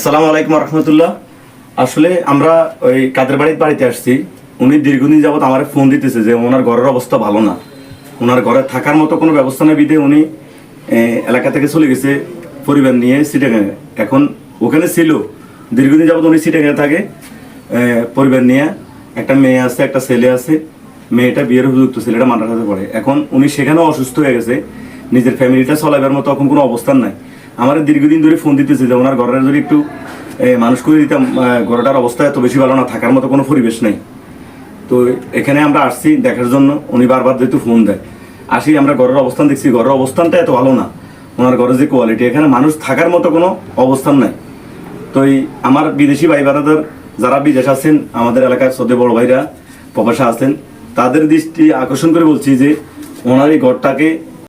আসসালামু আলাইকুম রহমতুল্লাহ। আসলে আমরা ওই কাদের বাড়ির বাড়িতে আসছি, উনি দীর্ঘদিন যাবত আমার ফোন দিতেছে যে ওনার ঘরের অবস্থা ভালো না। ওনার ঘরে থাকার মতো কোনো ব্যবস্থা নেই বিধে উনি এলাকা থেকে চলে গেছে পরিবার নিয়ে সিটেঙ্গে এখন ওখানে ছিল, দীর্ঘদিন যাবত উনি সিটেঙ্গে থাকে পরিবার নিয়ে। একটা মেয়ে আছে, একটা ছেলে আছে, মেয়েটা বিয়ের উপযুক্ত ছেলেটা মাদ্রাসাতে পড়ে। এখন উনি সেখানেও অসুস্থ হয়ে গেছে, নিজের ফ্যামিলিটা চলাবার মতো এখন কোনো অবস্থান নাই। আমার দীর্ঘদিন ধরে ফোন দিতেছে যে ওনার ঘরের যদি একটু মানুষ করে দিতাম ঘরটার অবস্থা এত বেশি ভালো না, থাকার মতো কোনো পরিবেশ নেই। তো এখানে আমরা আসছি দেখার জন্য, উনি বারবার যেহেতু ফোন দেয়। আসি, আমরা ঘরের অবস্থান দেখছি, ঘরের অবস্থানটা এত ভালো না। ওনার ঘরের যে কোয়ালিটি এখানে মানুষ থাকার মতো কোনো অবস্থান নাই। তো এই আমার বিদেশি ভাই বারাদার যারা বিদেশ আছেন, আমাদের এলাকার সদ্য বড় ভাইরা, প্রবাসা আছেন, তাদের দৃষ্টি আকর্ষণ করে বলছি যে, ওনার এই ঘরটাকে